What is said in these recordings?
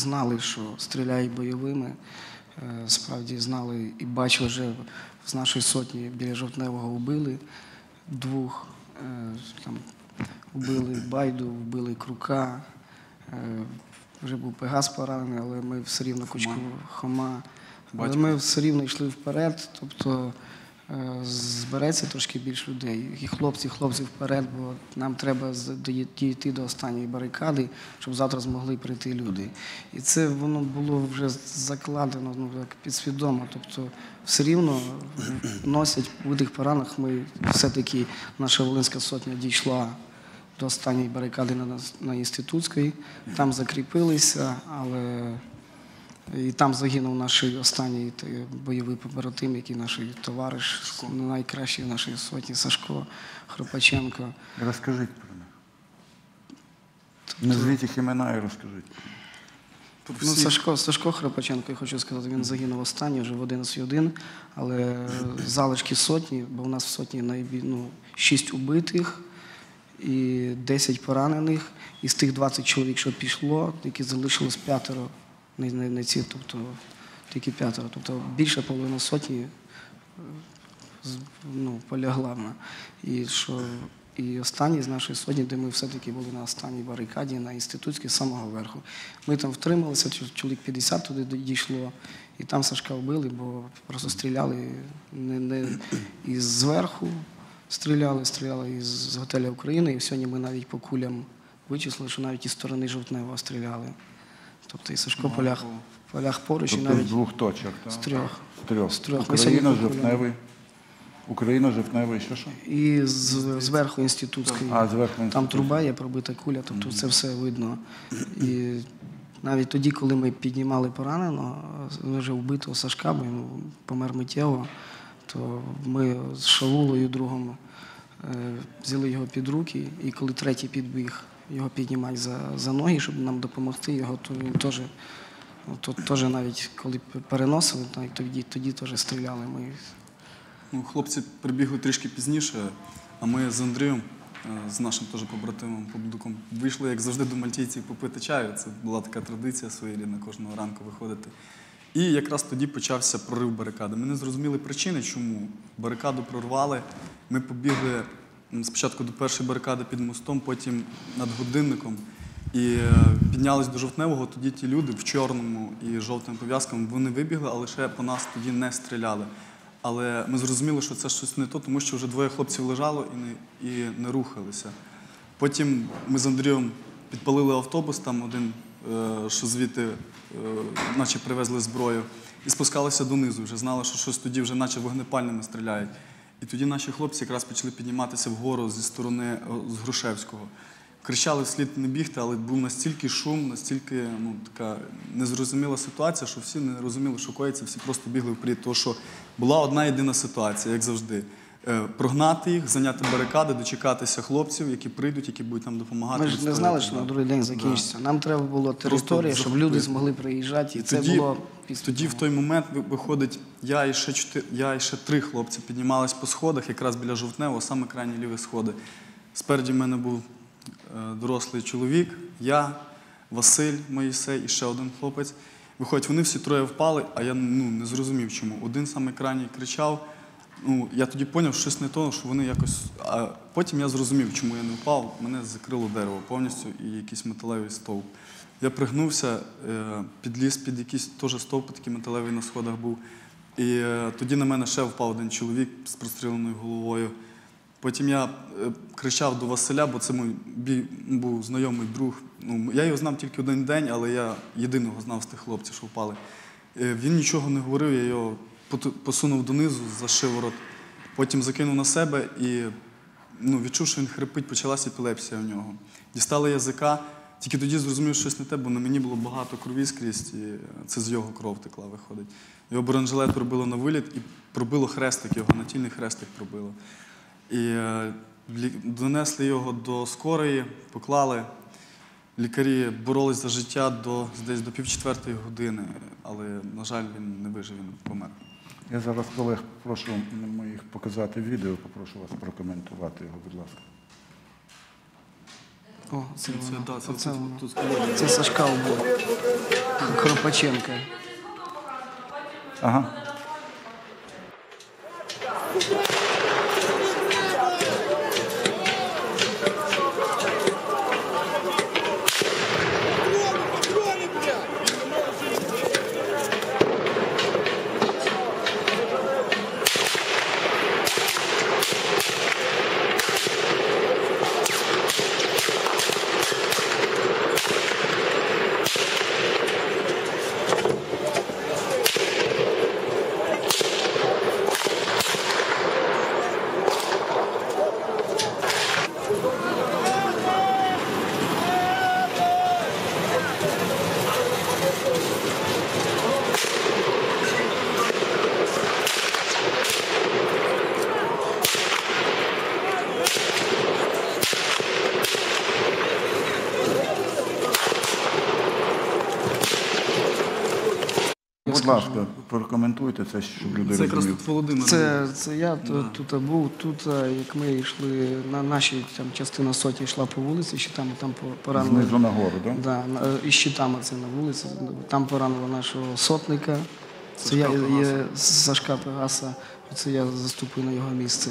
знали, що стріляють бойовими. Е, Справді знали і бачили вже з нашої сотні біля жовтневого вбили двох. Е, Там вбили Байду, вбили Крука. Е, Вже був Пегас поранений, але ми все рівно кучку Хома. Але ми все рівно йшли вперед. Тобто збереться трошки більше людей. І хлопці, хлопці вперед, бо нам треба дійти до останньої барикади, щоб завтра змогли прийти люди. І це воно було вже закладено ну, так, підсвідомо. Тобто все рівно носять у тих поранах. Ми все-таки наша Волинська сотня дійшла до останньої барикади на, на інститутській, там закріпилися, але і там загинув наш останній бойовий побратим, який наш товариш, найкращий в нашій сотні Сашко Хропаченко. Розкажіть про них. Назвіть їх імена і розкажіть. Тут Ну, всі- Сашко, Сашко Хропаченко, я хочу сказати, він загинув останній вже в 11.1, але залишки сотні, бо у нас в сотні найбі, ну, 6 убитих і 10 поранених. Із тих 20 чоловік, що пішло, тільки залишилось п'ятеро, не, не, не ці, тобто тільки п'ятеро. Тобто більше половини сотні е, ну, полягла вона. І що і останній з нашої сотні, де ми все-таки були на останній барикаді на інститутській з самого верху. Ми там втрималися, чоловік 50 туди дійшло, і там Сашка вбили, бо просто стріляли не, не із зверху, стріляли, стріляли із готеля України. І сьогодні ми навіть по кулям вичислили, що навіть із сторони Жовтнева стріляли. Тобто і Сашко полях, полях поруч, і Тобто з навіть двох точок, так? з трьох. З трьох. З трьох. Ми Україна, сьогодні жовтневий. Україна, жовтневий, що що? І з, зверху інститутський. А, зверху Там труба є, пробита куля, тобто це все видно. І навіть тоді, коли ми піднімали пораненого, вже вбитого Сашка, бо він помер миттєво, то ми з Шалулою другом е, взяли його під руки, і коли третій підбіг його піднімати за, за ноги, щоб нам допомогти його, то він теж. ну, теж навіть коли переносили, навіть тоді, тоді теж стріляли. Ми Ну, хлопці прибігли трішки пізніше, а ми з Андрієм, е, з нашим теж побратимом Поблюком, вийшли, як завжди, до мальтійців попити чаю. Це була така традиція своєрідна кожного ранку виходити. І якраз тоді почався прорив барикади. Ми не зрозуміли причини, чому барикаду прорвали. Ми побігли спочатку до першої барикади під мостом, потім над годинником. І е, піднялись до жовтневого, тоді ті люди в чорному і жовтим пов'язкам вони вибігли, але ще по нас тоді не стріляли. Але ми зрозуміли, що це щось не то, тому що вже двоє хлопців лежало і не, і не рухалися. Потім ми з Андрієм підпалили автобус, там один, е, що звідти, е, наче привезли зброю, і спускалися донизу. Вже знали, що щось тоді вже наче вогнепальними стріляють. І тоді наші хлопці якраз почали підніматися вгору зі сторони з Грушевського. Кричали вслід не бігти, але був настільки шум, настільки ну, така незрозуміла ситуація, що всі не розуміли, що коїться, всі просто бігли вперед. Тому що була одна єдина ситуація, як завжди. Е, Прогнати їх, зайняти барикади, дочекатися хлопців, які прийдуть, які будуть нам допомагати. Ми ж не знали, що на другий день закінчиться. Нам треба було територія, щоб люди змогли приїжджати, і І це тоді, було тоді в той момент виходить, я і ще чотири, я і ще три хлопці піднімались по сходах, якраз біля жовтневого, саме крайні ліві сходи. Спереді в мене був е, дорослий чоловік, я, Василь Моїсей і ще один хлопець. Виходить, вони всі троє впали, а я ну, не зрозумів, чому. Один саме крайній кричав. Ну, я тоді зрозумів, що щось не то, що вони якось. А потім я зрозумів, чому я не впав. Мене закрило дерево повністю і якийсь металевий стовп. Я пригнувся, е, підліз під якийсь теж стовп, такий металевий на сходах був. І е, тоді на мене ще впав один чоловік з простріленою головою. Потім я е, кричав до Василя, бо це мій був знайомий друг. Ну, я його знав тільки один день, але я єдиного знав з тих хлопців, що впали. Е, Він нічого не говорив, я його посунув донизу за шиворот, потім закинув на себе і ну, відчув, що він хрипить, почалася епілепсія в нього. Дістали язика, тільки тоді зрозумів, що щось не те, бо на мені було багато крові скрізь, і це з його кров текла, виходить. Його бронежилет пробило на виліт і пробило хрестик, його натільний хрестик пробило. І е, донесли його до скорої, поклали. Лікарі боролись за життя до десь до півчетвертої години, але, на жаль, він не вижив, він помер. Я зараз колег прошу моїх показати відео, попрошу вас прокоментувати його, будь ласка. О, це, Це, да, це, це, тут. Це Сашка. Кропаченка. Ага. Будь ласка, прокоментуйте це, щоб люди Це якраз розуміли. тут Володимир. Це, це я то- тут був. Тут, е, як ми йшли, на нашій там частина соті йшла по вулиці, ще там, там по- поранили. Знизу нагору, так? Да, на- е, і щитами це на вулиці. Там поранило нашого сотника. Це я, Пегаса. Сашка Пегаса, це я заступив на його місце.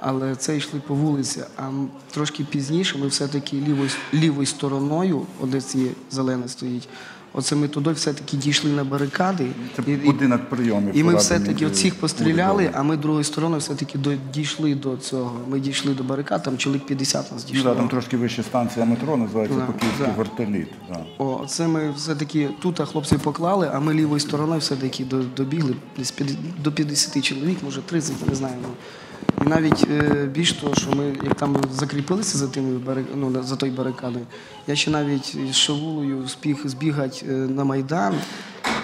Але це йшли по вулиці, а м- трошки пізніше ми все-таки лівою, лівою стороною, от де ці зелене стоїть, оце ми туди все-таки дійшли на барикади. Це і- будинок прийомів. і ми все-таки оцих постріляли, а ми другою стороною все-таки дійшли до цього. Ми дійшли до барикад, там чоловік 50 нас Ну, дійшло. да, там трошки вище станція метро, називається Да, Поківський да. вертоліт. Да. О, це ми все-таки тут хлопців поклали, а ми лівою стороною все-таки до- добігли до 50 чоловік, може 30, не знаю. Навіть е, більш того, що ми як там закріпилися за тими ну, за той барикадою, я ще навіть з Шавулою спіг збігати е, на Майдан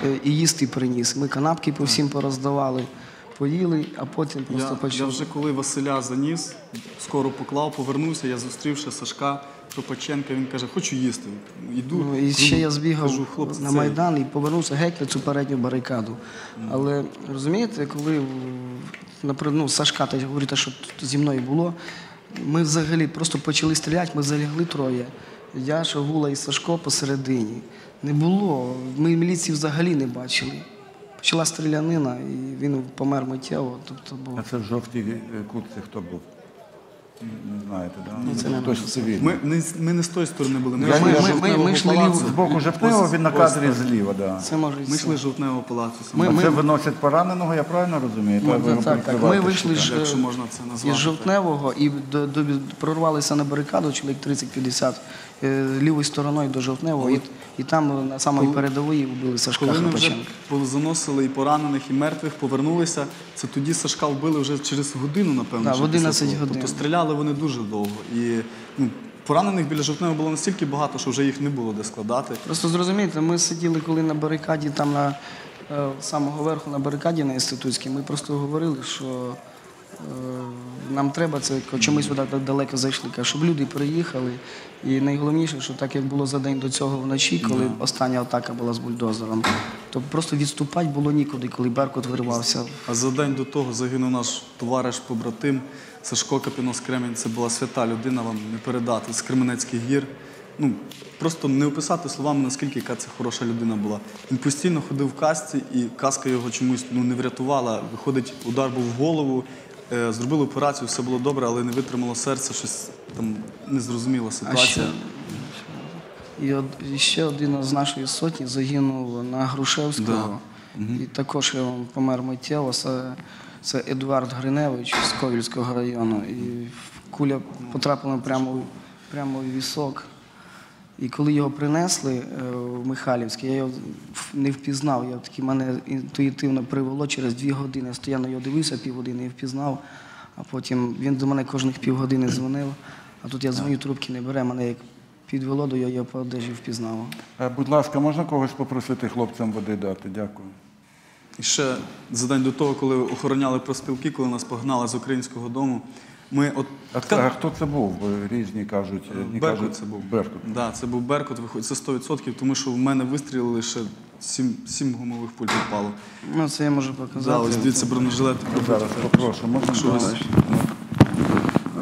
е, і їсти приніс. Ми канапки по всім пороздавали, поїли, а потім просто Я, почали. я вже коли Василя заніс, скоро поклав, повернувся, я зустрівши Сашка Кропаченка, він каже, хочу їсти. Йду. Ну, і ще я збігав кажу, хлопці, на це- Майдан і повернувся геть на цю передню барикаду. Але розумієте, коли в- наприклад, ну, Сашка та говорить, що тут зі мною було, ми взагалі просто почали стріляти, ми залягли троє. Я, Шагула і Сашко посередині. Не було. Ми міліції взагалі не бачили. Почала стрілянина, і він помер миттєво. Тобто, був. А це в жовтій е, куртці хто був? Не знаєте, да? Ні, це не Хтось наш. цивільний. Ми, не, з- ми не з тої сторони були. Ми, Я- йшли я- з ми- Жовтневого ми йшли палацу. ліво- З боку Жовтневого він на кадрі зліва, да. Це може і Ми це. йшли з Жовтневого палацу. Ми- А це виносять пораненого, я правильно розумію? Ну, Та ви його так, так. Ми прикриваєте вийшли ж якщо е, можна це назвати, із Жовтневого і до, до, прорвалися на барикаду, чоловік 30-50, е, лівою стороною до Жовтневого, і, і там на самої передової вбили Сашка Коли ми вже заносили і поранених, і мертвих, повернулися, це тоді Сашка вбили вже через годину, напевно. В 11 годин. Тобто стріляли вони дуже довго. І ну, поранених біля Жовтневого було настільки багато, що вже їх не було де складати. Просто зрозумійте, ми сиділи коли на барикаді, там на е, самого верху на барикаді на інститутській, ми просто говорили, що е, нам треба це, що ми сюди так далеко зайшли, щоб люди приїхали. І найголовніше, що так як було за день до цього вночі, коли остання атака була з бульдозером, то просто відступати було нікуди, коли Беркут виривався. А за день до того загинув наш товариш, побратим Сашко Капінос Кремінь. Це була свята людина, вам не передати з Кременецьких гір. Ну, просто не описати словами, наскільки яка це хороша людина була. Він постійно ходив в касці, і каска його чомусь ну, не врятувала. Виходить, удар був в голову, зробили операцію, все було добре, але не витримало серце, щось там незрозуміла А ще, ситуація. і, ще один з нашої сотні загинув на Грушевського. І також помер миттєво. Це, це Едуард Гриневич з Ковільського району. І куля потрапила прямо, прямо в вісок. І коли його принесли е, в Михайлівське, я його не впізнав. Я таки мене інтуїтивно привело через дві години. Я стояв на його дивився півгодини і впізнав. А потім він до мене кожних півгодини дзвонив. А тут я дзвоню, трубки не бере. Мене як підвело до його, я по одежі впізнав. Е, Будь ласка, можна когось попросити хлопцям води дати? Дякую. І ще за день до того, коли охороняли проспілки, коли нас погнали з українського дому, ми от А, це, а хто це був? Різні кажуть. одні Беркут кажуть, це був. Беркут. Да, це був Беркут, виходить, це 100%, тому що в мене вистрілили ще сім, сім гумових пуль попало. Ну, це я можу Да, показати. ось дивіться бронежилет. Зараз попрошу, можна? Що ви- Давай.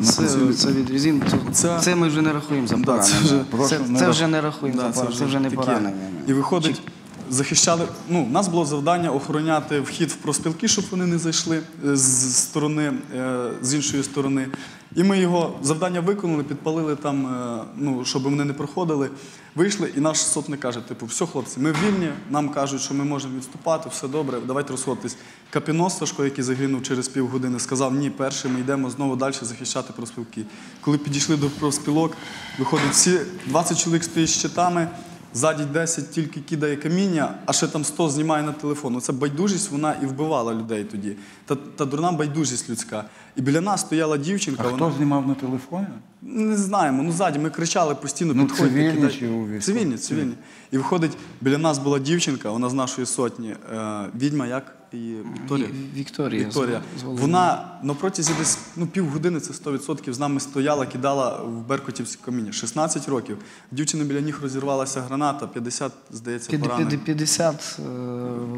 Це, це відрізін. Це, Це- ми вже не рахуємо за Да, це вже- це, не це вже не рахуємо Да, за поранення, це вже не таке. поранення. І виходить, захищали. Ну, у нас було завдання охороняти вхід в проспілки, щоб вони не зайшли е, з сторони, е, з іншої сторони. І ми його завдання виконали, підпалили там, е, ну, щоб вони не проходили. Вийшли, і наш сотник каже: типу, все, хлопці, ми вільні, нам кажуть, що ми можемо відступати, все добре, давайте розходитись. Капінос Сашко, який загинув через півгодини, сказав: ні, перший ми йдемо знову далі захищати проспілки. Коли підійшли до проспілок, виходить, всі 20 чоловік стоїть з щитами. Ззаді 10 тільки кидає каміння, а ще там 100 знімає на телефон. Оце байдужість вона і вбивала людей тоді. Та, та дурна байдужість людська. І біля нас стояла дівчинка. А вона... хто знімав на телефоні? Не знаємо, ну ззаді ми кричали постійно, Ну, підходьте. цивільні кидайте. чи у військових? Цивільні, цивільні. І виходить, біля нас була дівчинка, вона з нашої сотні, е, відьма, як і Вікторія. Вікторія. Вікторія. Вона на протязі десь ну, півгодини, це 100% з нами стояла, кидала в Беркутівське каміння. 16 років. В дівчини біля ніг розірвалася граната, 50, здається, поранених. 50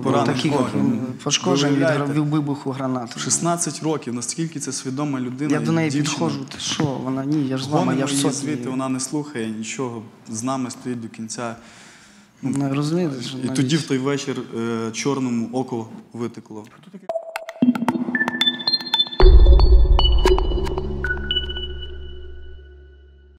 е, таких пошкоджень від вибуху гранати. 16 років, наскільки це свідома людина. Я до неї дівчина. підходжу, ти що, вона ні, я ж з вами, я ж її звідти, вона не слухає нічого, з нами стоїть до кінця. Ну, розумієте, що І навіть- тоді в той вечір е, чорному око витекло.